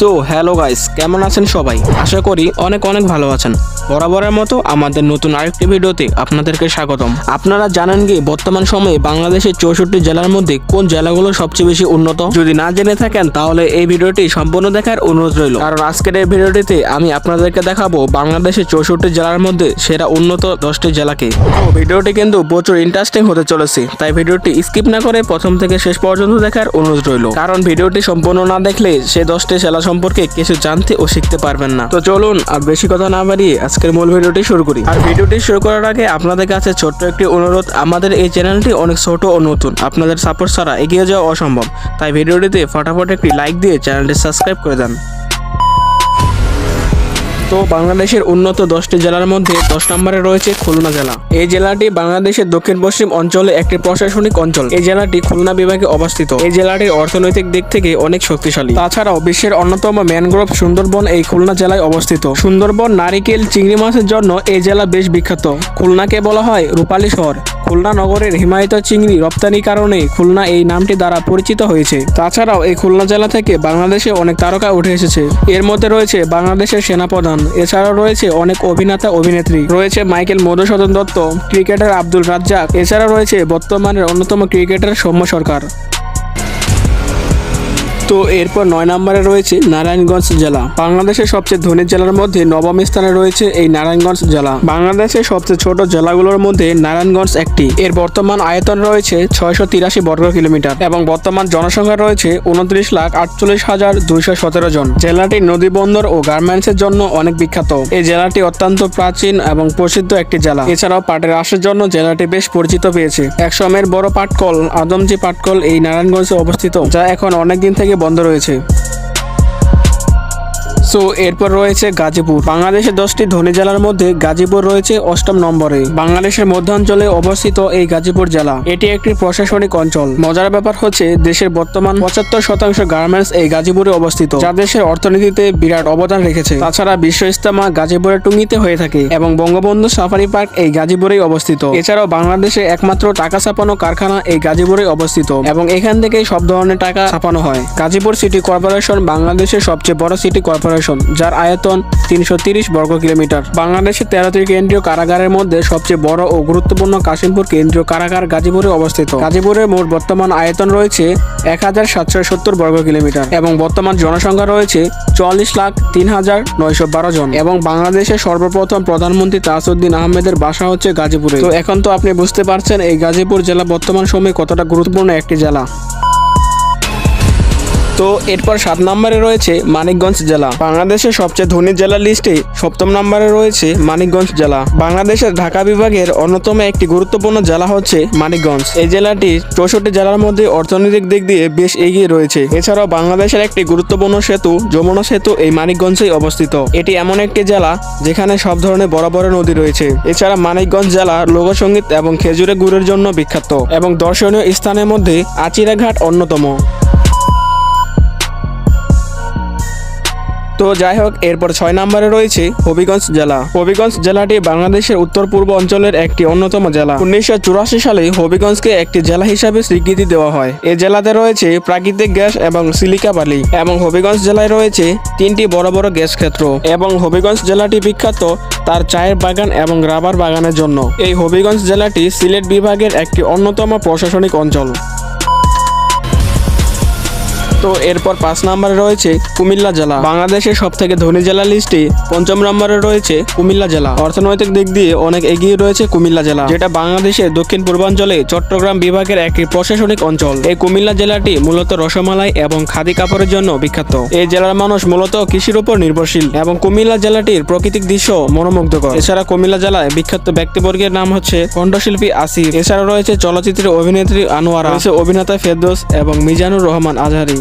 So hello guys কেমন আছেন সবাই? আশা করি অনেক অনেক ভালো আছেন। বরাবরের মতো আমাদের নতুন আরেকটি ভিডিওতে আপনাদেরকে স্বাগতম। আপনারা জানেন কি, বর্তমান সময়ে বাংলাদেশের চৌষট্টি জেলার মধ্যে কোন জেলাগুলো সবচেয়ে বেশি উন্নত? যদি না জেনে থাকেন, তাহলে এই ভিডিওটি সম্পূর্ণ দেখার অনুরোধ রইল। কারণ আজকের এই ভিডিওটিতে আমি আপনাদেরকে দেখাবো বাংলাদেশের চৌষট্টি জেলার মধ্যে সেরা উন্নত দশটি জেলাকে ভিডিওটি কিন্তু প্রচুর ইন্টারেস্টিং হতে চলেছে, তাই ভিডিওটি স্কিপ না করে প্রথম থেকে শেষ পর্যন্ত দেখার অনুরোধ রইল। কারণ ভিডিওটি সম্পূর্ণ না দেখলে সে দশটি জেলা সম্পর্কে কিছু জানতে ও শিখতে পারবেন না। তো চলুন আর বেশি কথা না বাড়িয়ে আজকের মূল ভিডিওটি শুরু করি। আর ভিডিওটি শুরু করার আগে আপনাদের কাছে ছোট্ট একটি অনুরোধ, আমাদের এই চ্যানেলটি অনেক ছোট ও নতুন। আপনাদের সাপোর্ট ছাড়া এগিয়ে যাওয়া অসম্ভব। তাই ভিডিওটিতে ফটাফট একটি লাইক দিয়ে চ্যানেলটি সাবস্ক্রাইব করে দেন। তো বাংলাদেশের উন্নত দশটি জেলার মধ্যে দশ নম্বরে রয়েছে খুলনা জেলা। এই জেলাটি বাংলাদেশের দক্ষিণ পশ্চিম অঞ্চলে একটি প্রশাসনিক অঞ্চল। এই জেলাটি খুলনা বিভাগে অবস্থিত। এই জেলাটির অর্থনৈতিক দিক থেকে অনেক শক্তিশালী। তাছাড়াও বিশ্বের অন্যতম ম্যানগ্রোভ সুন্দরবন এই খুলনা জেলায় অবস্থিত। সুন্দরবন, নারিকেল, চিংড়ি মাছের জন্য এই জেলা বেশ বিখ্যাত। খুলনাকে বলা হয় রূপালী শহর। খুলনা নগরের হিমায়িত চিংড়ি রপ্তানি কারণে খুলনা এই নামটি দ্বারা পরিচিত হয়েছে। তাছাড়াও এই খুলনা জেলা থেকে বাংলাদেশে অনেক তারকা উঠে এসেছে। এর মধ্যে রয়েছে বাংলাদেশের সেনাপ্রধান, এছাড়াও রয়েছে অনেক অভিনেতা, অভিনেত্রী। রয়েছে মাইকেল মধুসূদন দত্ত, ক্রিকেটার আব্দুল রাজ্জাক, এছাড়াও রয়েছে বর্তমানের অন্যতম ক্রিকেটার সৌম্য সরকার। তো এরপর নয় নম্বরে রয়েছে নারায়ণগঞ্জ জেলা। বাংলাদেশের সবচেয়ে ধনী জেলার মধ্যে নবম স্থানে রয়েছে এই নারায়ণগঞ্জ জেলা। বাংলাদেশের সবচেয়ে ছোট জেলাগুলোর মধ্যে নারায়ণগঞ্জ একটি। এর বর্তমান আয়তন রয়েছে ছয়শো তিরাশি বর্গ কিলোমিটার এবং বর্তমান জনসংখ্যা রয়েছে উনত্রিশ লাখ আটচল্লিশ হাজার দুইশো সতেরো জন। জেলাটি নদী বন্দর ও গার্মেন্টসের জন্য অনেক বিখ্যাত। এই জেলাটি অত্যন্ত প্রাচীন এবং প্রসিদ্ধ একটি জেলা। এছাড়াও পাটের আশের জন্য জেলাটি বেশ পরিচিত পেয়েছে। এক সময়ের বড় পাটকল, আদমজি পাটকল এই নারায়ণগঞ্জে অবস্থিত, যা এখন অনেকদিন থেকে বন্ধ রয়েছে। সো এরপর রয়েছে গাজীপুর। বাংলাদেশের দশটি ধনী জেলার মধ্যে গাজীপুর রয়েছে অষ্টম নম্বরে। বাংলাদেশের মধ্যাঞ্চলে অবস্থিত এই গাজীপুর জেলা, এটি একটি প্রশাসনিক অঞ্চল। মজার ব্যাপার হচ্ছে, দেশের বর্তমান পঁচাত্তর শতাংশ গার্মেন্টস এই গাজীপুরে অবস্থিত, যা দেশের অর্থনীতিতে বিরাট অবদান রেখেছে। তাছাড়া বিশ্ব ইস্তেমা গাজীপুরের টুঙ্গিতে হয়ে থাকে এবং বঙ্গবন্ধু সাফারি পার্ক এই গাজীপুরেই অবস্থিত। এছাড়াও বাংলাদেশে একমাত্র টাকা ছাপানো কারখানা এই গাজীপুরে অবস্থিত এবং এখান থেকেই সব ধরনের টাকা ছাপানো হয়। গাজীপুর সিটি কর্পোরেশন বাংলাদেশের সবচেয়ে বড় সিটি কর্পোরেশন। যার আয়তন তিনশো বর্গ কিলোমিটার। বাংলাদেশের তেরোটি কেন্দ্রীয় কারাগারের মধ্যে সবচেয়ে বড় ও গুরুত্বপূর্ণ কাশিমপুর কেন্দ্রীয় কারাগার গাজীপুরে অবস্থিত। গাজীপুরের মোট বর্তমান আয়তন রয়েছে এক হাজার সাতশো সত্তর বর্গ কিলোমিটার এবং বর্তমান জনসংখ্যা রয়েছে চুয়াল্লিশ লাখ তিন হাজার নয়শো বারো জন। এবং বাংলাদেশের সর্বপ্রথম প্রধানমন্ত্রী তাসউদ্দিন আহমেদের বাসা হচ্ছে গাজীপুরে। তো এখন তো আপনি বুঝতে পারছেন এই গাজীপুর জেলা বর্তমান সময়ে কতটা গুরুত্বপূর্ণ একটি জেলা। তো এরপর সাত নম্বরে রয়েছে মানিকগঞ্জ জেলা। বাংলাদেশের সবচেয়ে ধনী জেলার লিস্টে সপ্তম নম্বরে রয়েছে মানিকগঞ্জ জেলা। বাংলাদেশের ঢাকা বিভাগের অন্যতম একটি গুরুত্বপূর্ণ জেলা হচ্ছে মানিকগঞ্জ। এই জেলাটি চৌষট্টি জেলার মধ্যে অর্থনৈতিক দিক দিয়ে বেশ এগিয়ে রয়েছে। এছাড়াও বাংলাদেশের একটি গুরুত্বপূর্ণ সেতু, যমুনা সেতু এই মানিকগঞ্জেই অবস্থিত। এটি এমন একটি জেলা যেখানে সব ধরনের বড় বড় নদী রয়েছে। এছাড়া মানিকগঞ্জ জেলা লোকসঙ্গীত এবং খেজুরে গুড়ের জন্য বিখ্যাত এবং দর্শনীয় স্থানের মধ্যে আচিরাঘাট অন্যতম। তো যাই হোক, এরপর ছয় নম্বরে রয়েছে হবিগঞ্জ জেলা। হবিগঞ্জ জেলাটি বাংলাদেশের উত্তর পূর্ব অঞ্চলের একটি অন্যতম জেলা। উনিশশো চুরাশি সালে হবিগঞ্জকে একটি জেলা হিসাবে স্বীকৃতি দেওয়া হয়। এ জেলাতে রয়েছে প্রাকৃতিক গ্যাস এবং সিলিকা বালি এবং হবিগঞ্জ জেলায় রয়েছে তিনটি বড় বড় গ্যাস ক্ষেত্র এবং হবিগঞ্জ জেলাটি বিখ্যাত তার চায়ের বাগান এবং রাবার বাগানের জন্য। এই হবিগঞ্জ জেলাটি সিলেট বিভাগের একটি অন্যতম প্রশাসনিক অঞ্চল। তো এরপর পাঁচ নম্বরে রয়েছে কুমিল্লা জেলা। বাংলাদেশের সব থেকে ধনী জেলা লিস্টে পঞ্চম নম্বরে রয়েছে কুমিল্লা জেলা। অর্থনৈতিক দিক দিয়ে অনেক এগিয়ে রয়েছে কুমিল্লা জেলা, যেটা বাংলাদেশের দক্ষিণ পূর্বাঞ্চলে চট্টগ্রাম বিভাগের একটি প্রশাসনিক অঞ্চল। এই কুমিল্লা জেলাটি মূলত রসমালাই এবং খাদি কাপড়ের জন্য বিখ্যাত। এই জেলার মানুষ মূলত কৃষির উপর নির্ভরশীল এবং কুমিল্লা জেলাটির প্রাকৃতিক দৃশ্য মনোমুগ্ধকর। এছাড়া কুমিল্লা জেলায় বিখ্যাত ব্যক্তিবর্গের নাম হচ্ছে কণ্ঠশিল্পী আসির এছাড়া রয়েছে চলচ্চিত্রের অভিনেত্রী আনোয়ারা অভিনেতা ফেরদোস এবং মিজানুর রহমান আজহারি।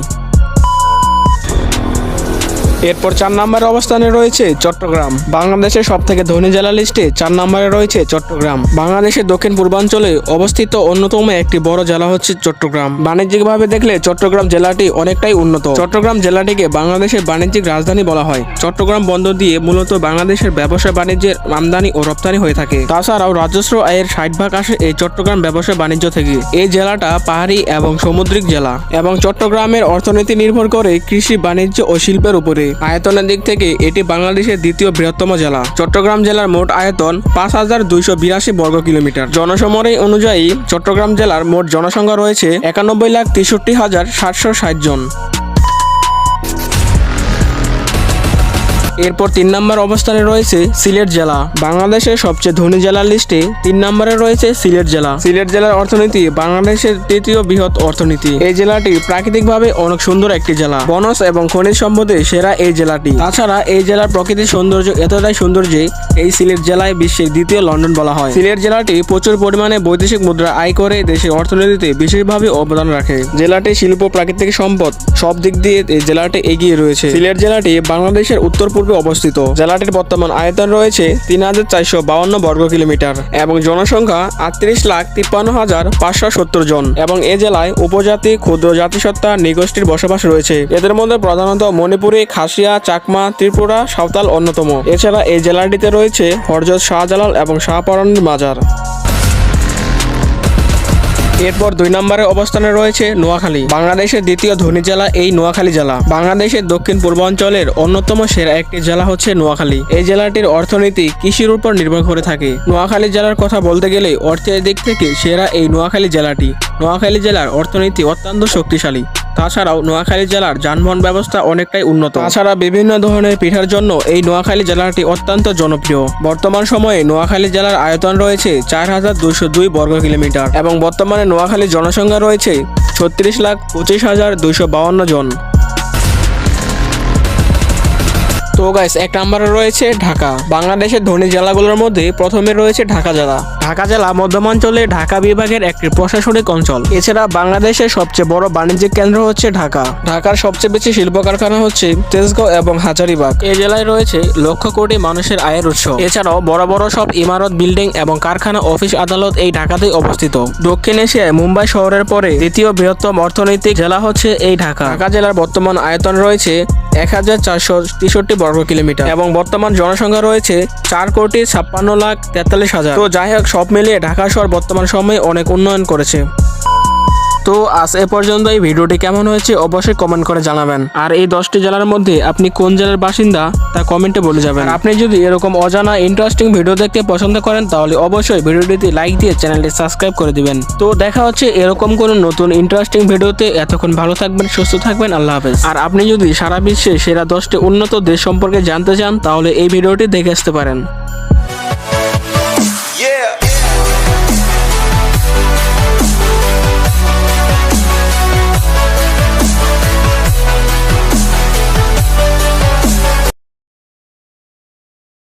এরপর চার নম্বরের অবস্থানে রয়েছে চট্টগ্রাম। বাংলাদেশের সব থেকে ধনী জেলা লিস্টে চার নম্বরে রয়েছে চট্টগ্রাম। বাংলাদেশের দক্ষিণ পূর্বাঞ্চলে অবস্থিত অন্যতম একটি বড় জেলা হচ্ছে চট্টগ্রাম। বাণিজ্যিকভাবে দেখলে চট্টগ্রাম জেলাটি অনেকটাই উন্নত। চট্টগ্রাম জেলাটিকে বাংলাদেশের বাণিজ্যিক রাজধানী বলা হয়। চট্টগ্রাম বন্দর দিয়ে মূলত বাংলাদেশের ব্যবসা বাণিজ্যের আমদানি ও রপ্তানি হয়ে থাকে। তাছাড়াও রাজস্ব আয়ের ষাট ভাগ আসে এই চট্টগ্রাম ব্যবসা বাণিজ্য থেকে। এই জেলাটা পাহাড়ি এবং সামুদ্রিক জেলা এবং চট্টগ্রামের অর্থনীতি নির্ভর করে কৃষি, বাণিজ্য ও শিল্পের উপরে। আয়তনের দিক থেকে এটি বাংলাদেশের দ্বিতীয় বৃহত্তম জেলা। চট্টগ্রাম জেলার মোট আয়তন পাঁচ হাজার দুইশো বিরাশি বর্গ কিলোমিটার। জনসমরে অনুযায়ী চট্টগ্রাম জেলার মোট জনসংখ্যা রয়েছে একানব্বই লাখ তেষট্টি হাজার সাতশো ষাট জন। এরপর তিন নম্বর অবস্থানে রয়েছে সিলেট জেলা। বাংলাদেশের সবচেয়ে ধনী জেলার লিস্টে তিন নম্বরে রয়েছে সিলেট জেলা। সিলেট জেলার অর্থনীতি বাংলাদেশের তৃতীয় বৃহৎ অর্থনীতি। এই জেলাটি প্রাকৃতিকভাবে অনেক সুন্দর একটি জেলা। বনস এবং খনিজ সম্পদে সেরা এই জেলাটি। তাছাড়া এই জেলার প্রকৃতির সৌন্দর্য এতটাই সুন্দর যে এই সিলেট জেলায় বিশ্বের দ্বিতীয় লন্ডন বলা হয়। সিলেট জেলাটি প্রচুর পরিমাণে বৈদেশিক মুদ্রা আয় করে দেশের অর্থনীতিতে বিশেষভাবে অবদান রাখে। জেলাটি শিল্প, প্রাকৃতিক সম্পদ সব দিক দিয়ে জেলাটি এগিয়ে রয়েছে। সিলেট জেলাটি বাংলাদেশের উত্তর পূর্বে অবস্থিত। জেলাটির বর্তমান আয়তন রয়েছে তিন হাজার চারশো বাউন্ন বর্গ কিলোমিটার এবং জনসংখ্যা আটত্রিশ লাখ তিপ্পান্ন হাজার পাঁচশো সত্তর জন এবং এ জেলায় উপজাতি, ক্ষুদ্র জাতিসত্তা, নিগোষ্ঠীর বসবাস রয়েছে। এদের মধ্যে প্রধানত মণিপুরি, খাসিয়া, চাকমা, ত্রিপুরা, সাঁওতাল অন্যতম। এছাড়া এই জেলাটিতে রয়েছে হরজত শাহজালাল এবং শাহপরানের মাজার। এরপর দুই নম্বরে অবস্থানে রয়েছে নোয়াখালী। বাংলাদেশের দ্বিতীয় ধনী জেলা এই নোয়াখালী জেলা। বাংলাদেশের দক্ষিণ পূর্বাঞ্চলের অন্যতম সেরা একটি জেলা হচ্ছে নোয়াখালী। এই জেলাটির অর্থনীতি কৃষির উপর নির্ভর করে থাকে। নোয়াখালী জেলার কথা বলতে গেলে অর্থের দিক থেকে সেরা এই নোয়াখালী জেলাটি। নোয়াখালী জেলার অর্থনীতি অত্যন্ত শক্তিশালী। তাছাড়াও নোয়াখালী জেলার যানবাহন ব্যবস্থা অনেকটাই উন্নত। তাছাড়া বিভিন্ন ধরনের পিঠার জন্য এই নোয়াখালী জেলাটি অত্যন্ত জনপ্রিয়। বর্তমান সময়ে নোয়াখালী জেলার আয়তন রয়েছে চার হাজার দুশো দুই বর্গ কিলোমিটার এবং বর্তমানে নোয়াখালী জনসংখ্যা রয়েছে ছত্রিশ লাখ পঁচিশ হাজার দুশো বাউন্ন জন। তো গাইস এক নম্বরে রয়েছে ঢাকা। বাংলাদেশের ধনী জেলাগুলোর মধ্যে প্রথমে রয়েছে ঢাকা জেলা। ঢাকা জেলা মধ্যমাঞ্চলে ঢাকা বিভাগের একটি প্রশাসনিক অঞ্চল। এছাড়া বাংলাদেশের সবচেয়ে বড় বাণিজ্যিক কেন্দ্র হচ্ছে ঢাকা। ঢাকার সবচেয়ে বেশি শিল্প কারখানা হচ্ছে তেজগাঁও এবং হাজারিবাগ। এই জেলায় রয়েছে লক্ষ কোটি মানুষের আয়ের উৎস। এছাড়াও বড় বড় সব ইমারত, বিল্ডিং এবং কারখানা, অফিস আদালত এই ঢাকাতেই অবস্থিত। দক্ষিণ এশিয়ায় মুম্বাই শহরের পরে দ্বিতীয় বৃহত্তম অর্থনৈতিক জেলা হচ্ছে এই ঢাকা। ঢাকা জেলার বর্তমান আয়তন রয়েছে এক হাজার চারশো তেষট্টি বর্গ কিলোমিটার। এবং বর্তমান জনসংখ্যা রয়েছে চার কোটি ছাপ্পান্ন লাখ তেতাল্লিশ হাজার। তো যাই হোক, সব মিলিয়ে ঢাকা শহর বর্তমান সময়ে অনেক উন্নয়ন করেছে। তো আজ এ পর্যন্ত এই ভিডিওটি কেমন হয়েছে অবশ্যই কমেন্ট করে জানাবেন। আর এই দশটি জেলার মধ্যে আপনি কোন জেলার বাসিন্দা, তা কমেন্টে বলে যাবেন। আপনি যদি এরকম অজানা ইন্টারেস্টিং ভিডিও দেখতে পছন্দ করেন, তাহলে অবশ্যই ভিডিওটিতে লাইক দিয়ে চ্যানেলটি সাবস্ক্রাইব করে দিবেন। তো দেখা হচ্ছে এরকম কোন নতুন ইন্টারেস্টিং ভিডিওতে এতক্ষণ ভালো থাকবেন, সুস্থ থাকবেন, আল্লাহ হাফেজ। আর আপনি যদি সারা বিশ্বে সেরা দশটি উন্নত দেশ সম্পর্কে জানতে চান, তাহলে এই ভিডিওটি দেখে আসতে পারেন।